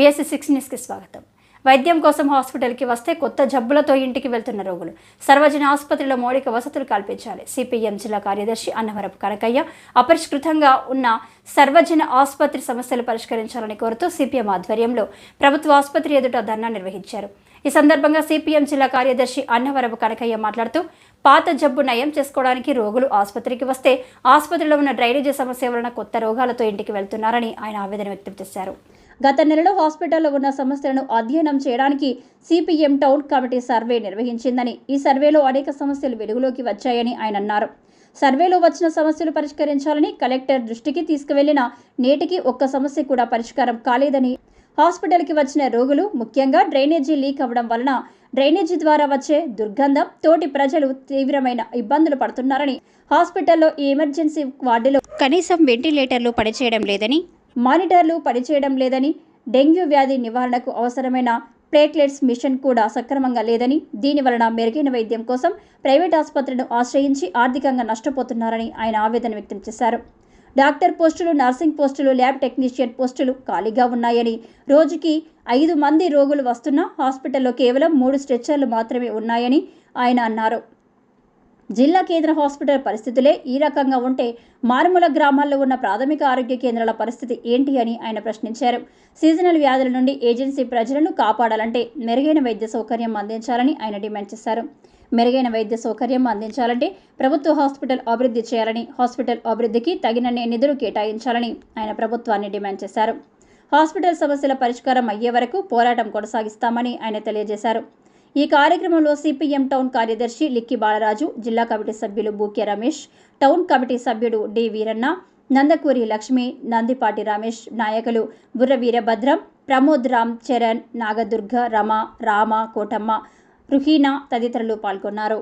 BSc six న్యూస్కి స్వాగతం. వైద్యం కోసం హాస్పిటల్కి వస్తే కొత్త జబ్బులతో ఇంటికి వెళ్తున్న రోగులు. సర్వజన ఆసుపత్రిలో మౌలిక వసతులు కల్పించాలి. సిపిఎం జిల్లా కార్యదర్శి అన్నవరపు కనకయ్య అపరిష్కృతంగా ఉన్న సర్వజన ఆసుపత్రి సమస్యలు పరిష్కరించాలని కోరుతూ సిపిఎం ఆధ్వర్యంలో ప్రభుత్వ ఆసుపత్రి ఎదుట ధర్నా నిర్వహించారు. ఈ సందర్భంగా సిపిఎం జిల్లా కార్యదర్శి అన్నవరపు కనకయ్య మాట్లాడుతూ పాత జబ్బు నయం చేసుకోవడానికి రోగులు ఆసుపత్రికి వస్తే ఆసుపత్రిలో ఉన్న డ్రైనేజీ సమస్య వలన కొత్త రోగాలతో ఇంటికి వెళ్తున్నారని ఆయన ఆవేదన వ్యక్తం చేశారు. గత నెలలో హాస్పిటల్లో ఉన్న సమస్యలను అధ్యయనం చేయడానికి సిపిఎం టౌన్ కమిటీ సర్వే నిర్వహించిందని ఈ సర్వేలో అనేక సమస్యలు వెలుగులోకి వచ్చాయని ఆయన అన్నారు. సర్వేలో వచ్చిన సమస్యలు పరిష్కరించాలని కలెక్టర్ దృష్టికి తీసుకువెళ్ళిన నేటికి ఒక్క సమస్య కూడా పరిష్కారం కాలేదని హాస్పిటల్కి వచ్చిన రోగులు ముఖ్యంగా డ్రైనేజీ లీక్ అవ్వడం వలన డ్రైనేజీ ద్వారా వచ్చే దుర్గంధం తోటి ప్రజలు తీవ్రమైన ఇబ్బందులు పడుతున్నారని హాస్పిటల్లో ఈ ఎమర్జెన్సీ వార్డులో కనీసం వెంటిలేటర్లు పనిచేయడం లేదని మానిటర్లు పనిచేయడం లేదని డెంగ్యూ వ్యాధి నివారణకు అవసరమైన ప్లేట్లెట్స్ మిషన్ కూడా సక్రమంగా లేదని దీని వలన మెరుగైన వైద్యం కోసం ప్రైవేట్ ఆసుపత్రులను ఆశ్రయించి ఆర్థికంగా నష్టపోతున్నారని ఆయన ఆవేదన వ్యక్తం చేశారు. డాక్టర్ పోస్టులు నర్సింగ్ పోస్టులు ల్యాబ్ టెక్నీషియన్ పోస్టులు ఖాళీగా ఉన్నాయని రోజుకి ఐదు మంది రోగులు వస్తున్నా హాస్పిటల్లో కేవలం మూడు స్ట్రెచ్చర్లు మాత్రమే ఉన్నాయని ఆయన అన్నారు. జిల్లా కేంద్ర హాస్పిటల్ పరిస్థితులే ఈ రకంగా ఉంటే మారుమూల గ్రామాల్లో ఉన్న ప్రాథమిక ఆరోగ్య కేంద్రాల పరిస్థితి ఏంటి అని ఆయన ప్రశ్నించారు. సీజనల్ వ్యాధుల నుండి ఏజెన్సీ ప్రజలను కాపాడాలంటే మెరుగైన వైద్య సౌకర్యం అందించాలని ఆయన డిమాండ్ చేశారు. మెరుగైన వైద్య సౌకర్యం అందించాలంటే ప్రభుత్వ హాస్పిటల్ అభివృద్ధి చేయాలని హాస్పిటల్ అభివృద్ధికి తగినన్ని నిధులు కేటాయించాలని ఆయన ప్రభుత్వాన్ని డిమాండ్ చేశారు. హాస్పిటల్ సమస్యల పరిష్కారం అయ్యే వరకు పోరాటం కొనసాగిస్తామని ఆయన తెలియజేశారు. ఈ కార్యక్రమంలో సిపిఎం టౌన్ కార్యదర్శి లిక్కి బాలరాజు జిల్లా కమిటీ సభ్యులు బూకే రమేష్ టౌన్ కమిటీ సభ్యుడు డి వీరన్న నందకూరి లక్ష్మి నందిపాటి రమేష్ నాయకులు బుర్ర వీరభద్రం ప్రమోద్ రామ్ చరణ్ నాగదుర్గ రమ రామ కోటమ్మ రుహీనా తదితరులు పాల్గొన్నారు.